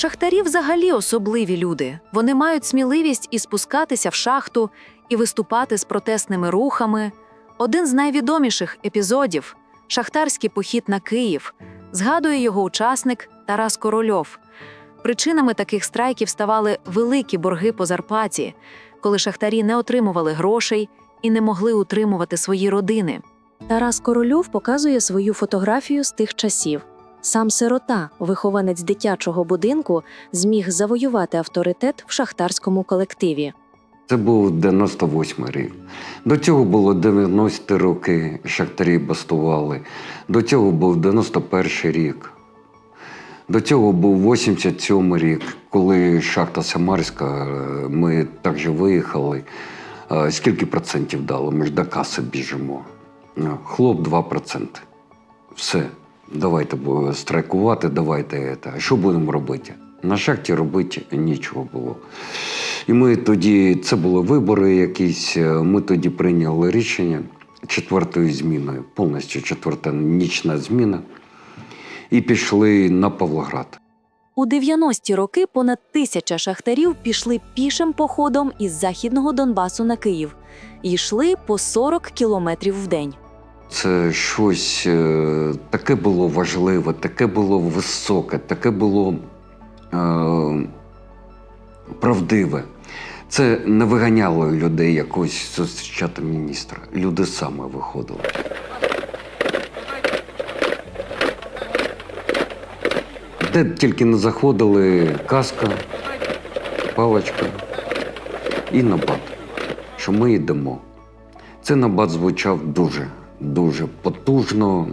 Шахтарі взагалі особливі люди. Вони мають сміливість і спускатися в шахту, і виступати з протестними рухами. Один з найвідоміших епізодів шахтарський похід на Київ, згадує його учасник Тарас Корольов. Причинами таких страйків ставали великі борги по зарплаті, коли шахтарі не отримували грошей і не могли утримувати свої родини. Тарас Корольов показує свою фотографію з тих часів. Сам сирота, вихованець дитячого будинку, зміг завоювати авторитет в шахтарському колективі. Це був 98 рік. До цього було 90 роки, шахтарі бастували. До цього був 91 рік. До цього був 87 рік, коли шахта Самарська, е, ми також виїхали. Е, Скільки процентів дали? Ми ж до каси біжимо. Е, Хлоп 2%. Все, давайте страйкувати, давайте. Це. Що будемо робити? На шахті робити нічого було. І ми тоді, це були вибори якісь, е, ми тоді прийняли рішення четвертою зміною, повністю четверта нічна зміна, і пішли на Павлоград. У 90-ті роки понад тисяча шахтарів пішли пішим походом із західного Донбасу на Київ і йшли по 40 кілометрів в день. Це щось е, таке було важливе, таке було високе, таке було е, правдиве. Це не виганяло людей якось зустрічати міністра. Люди саме виходили. Де тільки не заходили каска, паличка і набат, що ми йдемо. Це набат звучав дуже, дуже потужно,